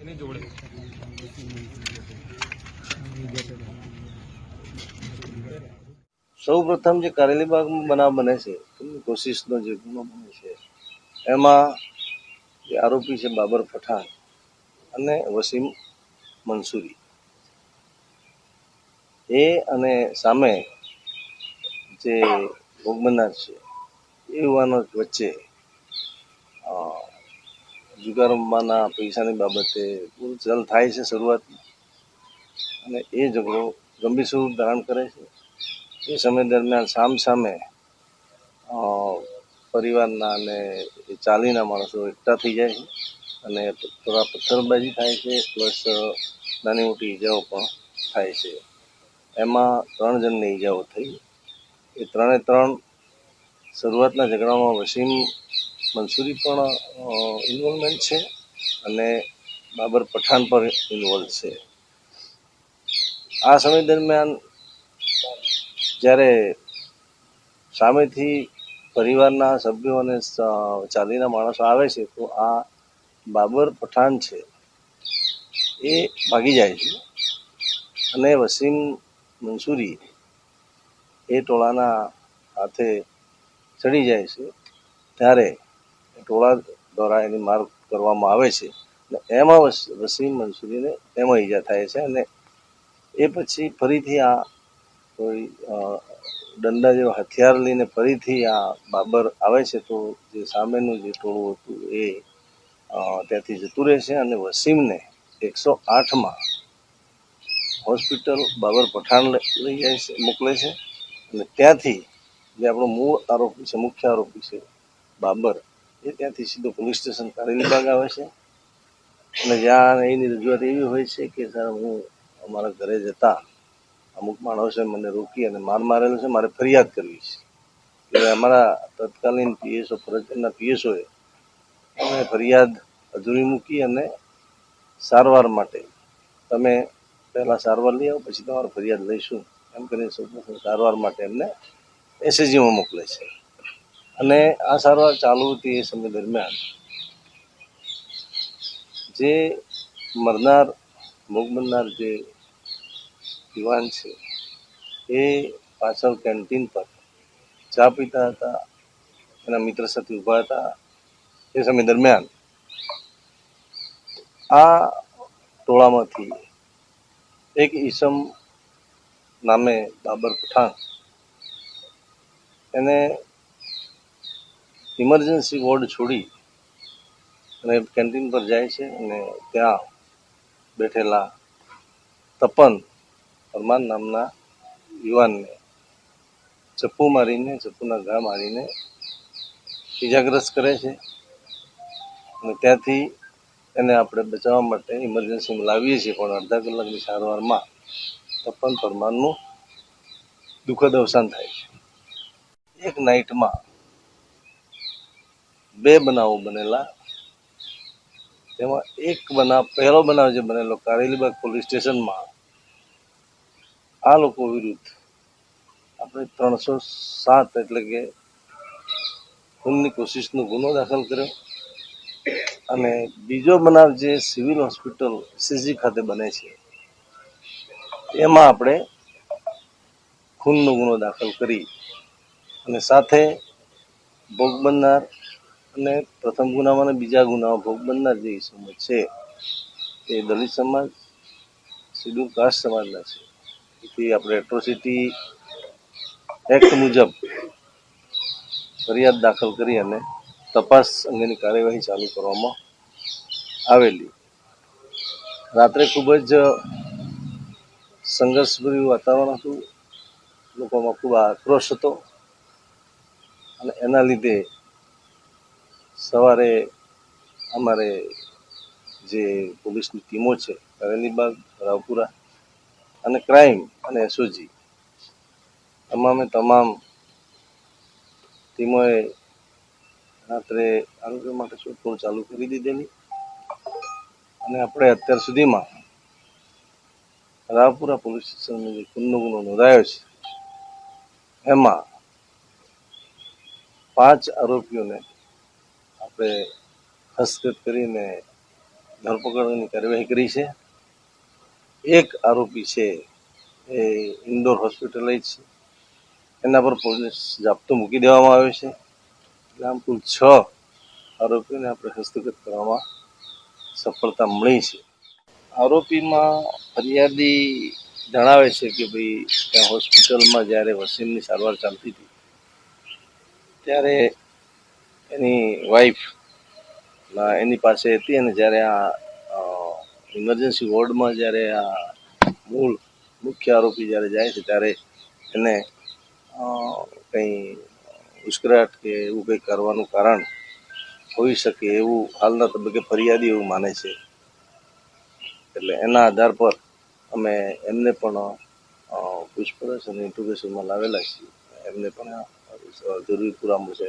એની જોડે. સૌ પ્રથમ જે કારેલી બાગમાં બનાવ બને છે કોશિશનો જે ગુનો બને છે, એમાં જે આરોપી છે બાબર પઠાણ અને વસીમ મંસૂરી. એ અને સામે જે ભોગ છે, એ યુવાનો વચ્ચે જુગારમાંના પૈસાની બાબતે પૂરું ચલ થાય છે શરૂઆતમાં. અને એ ઝઘડો ગંભીર સ્વરૂપ ધારણ કરે છે. એ સમય દરમિયાન સામ સામે પરિવારના અને ચાલીના માણસો એકઠા થઈ જાય અને થોડા પથ્થરબાજી થાય છે, પ્લસ નાની મોટી ઈજાઓ પણ થાય છે. એમાં ત્રણ જણને ઈજાઓ થઈ. એ ત્રણે ત્રણ શરૂઆતના ઝઘડામાં વસીમ મંસૂરી પણ ઇન્વોલ્વમેન્ટ છે અને બાબર પઠાણ પણ ઇન્વોલ્વ છે. આ સમય દરમિયાન જ્યારે સામેથી પરિવારના સભ્યો અને ચાલીના માણસો આવે છે, તો આ બાબર પઠાણ છે, એ ભાગી જાય છે. અને વસીમ મંસૂરી એ ટોળાના હાથે ચડી જાય છે. ત્યારે ટોળા દ્વારા એની માર કરવામાં આવે છે. અને એમાં વસ- વસીમ મંસૂરીને એમાં ઈજા થાય છે અને એ પછી ફરીથી આ કોઈ દંડા જેવા હથિયાર લઈને ફરીથી આ બાબર આવે છે તો જે સામેનું જે ટોળું હતું એ ત્યાંથી જતું રહે છે અને વસીમને એકસો આઠમાં હોસ્પિટલ બાબર પઠાણ લઈ જાય છે, મોકલે છે. અને ત્યાંથી જે આપણો મૂળ આરોપી છે, મુખ્ય આરોપી છે બાબર, એ ત્યાંથી સીધો પોલીસ સ્ટેશન કારેલી બાગ આવે છે. અને જ્યાં એની રજૂઆત એવી હોય છે કે, સર, હું અમારા ઘરે જતા અમુક માણસે મને રોકી અને માર મારેલો છે, મારે ફરિયાદ કરવી છે. એટલે અમારા તત્કાલીન પીએસઓ ફરજના પીએસઓએ અમે ફરિયાદ અધૂરી મૂકી અને સારવાર માટે તમે પહેલાં સારવાર લઈ આવો, પછી તમારો ફરિયાદ લઈશું. એમ કરીને સૌપ્રથમ સારવાર માટે એમને એસએજીમાં મોકલે છે. અને આ સારવાર ચાલુ હતી એ સમય દરમિયાન. જે મરનાર, ભોગ બનનાર જે યુવાન છે. એ પાછળ કેન્ટીન પર ચા પીતા હતા, એના મિત્ર સાથે ઊભા હતા, એ સમય દરમિયાન આ ટોળામાંથી એક ઈસમ નામે બાબર પઠાણ, એને ઇમરજન્સી વોર્ડ છોડી અને કેન્ટીન પર જાય છે અને ત્યાં બેઠેલા તપન પરમાર નામના યુવાનને ચપ્પુ મારીને, ચપ્પુના ઘા મારીને ઇજાગ્રસ્ત કરે છે અને ત્યાંથી એને આપણે બચાવવા માટે ઇમરજન્સીમાં લાવીએ છીએ પણ અડધા કલાકની સારવારમાં તપન પરમારનું દુઃખદ અવસાન થાય છે. એક નાઇટમાં બે બનાવો બનેલા. તેમાં એક બનાવ, પહેલો બનાવ જે બનેલો કારેલીબાગ પોલીસ સ્ટેશનમાં આ લોકો વિરુદ્ધ આપણે ત્રણસો સાત એટલે કે ખૂનની કોશિશનો ગુનો દાખલ કર્યો અને બીજો બનાવ જે સિવિલ હોસ્પિટલ સીજી ખાતે બને છે, એમાં આપણે ખૂનનો ગુનો દાખલ કરી અને સાથે ભોગ બનનાર અને પ્રથમ ગુનામાં બીજા ગુનામાં ભોગ બનનાર જે ઇસમો છે, એ દલિત સમાજ શિડ્યુલ કાસ્ટ સમાજના છે. તેથી આપણે એટ્રોસિટી એક્ટ મુજબ ફરિયાદ દાખલ કરી અને તપાસ અંગેની કાર્યવાહી ચાલુ કરવામાં આવેલી. રાત્રે ખૂબ જ સંઘર્ષભર્યું વાતાવરણ હતું. લોકોમાં ખૂબ આક્રોશ હતો. અને એના લીધે સવારે અમારે જે પોલીસની ટીમો છે કરેલીબાગ રાવપુરા અને ક્રાઇમ અને એસઓજી તમામે તમામ ટીમોએ રાત્રે આરોગ્ય માટે શોધખોળ ચાલુ કરી દીધેલી. અને આપણે અત્યાર સુધીમાં રાવપુરા પોલીસ સ્ટેશનનો જે ખૂનનો ગુનો નોંધાયો છે. એમાં પાંચ આરોપીઓને આપણે હસ્તગત કરીને ધરપકડની કાર્યવાહી કરી છે. એક આરોપી છે, એ ઇન્દોર હોસ્પિટલાઇઝ છે. એના પર પોલીસ જાપ્તો મૂકી દેવામાં આવ્યો છે. એટલે આમ કુલ છ આરોપીઓને આપણે હસ્તગત કરવામાં સફળતા મળી છે. આરોપીમાં ફરિયાદી જણાવે છે કે ભાઈ, ત્યાં હોસ્પિટલમાં જ્યારે વસીમની સારવાર ચાલતી હતી, ત્યારે એની વાઈફ એની પાસે હતી અને જ્યારે આ ઇમરજન્સી વોર્ડમાં જ્યારે આ મૂળ મુખ્ય આરોપી જ્યારે જાય છે, ત્યારે એને કંઈ ઉશ્કરાટ કે એવું કંઈ કરવાનું કારણ હોઈ શકે એવું હાલના તબક્કે ફરિયાદી એવું માને છે. એટલે એના આધાર પર અમે એમને પણ પૂછપરછ અને ઇન્ટ્રોગેશનમાં લાવેલા છીએ. એમને પણ જરૂરી પુરામો છે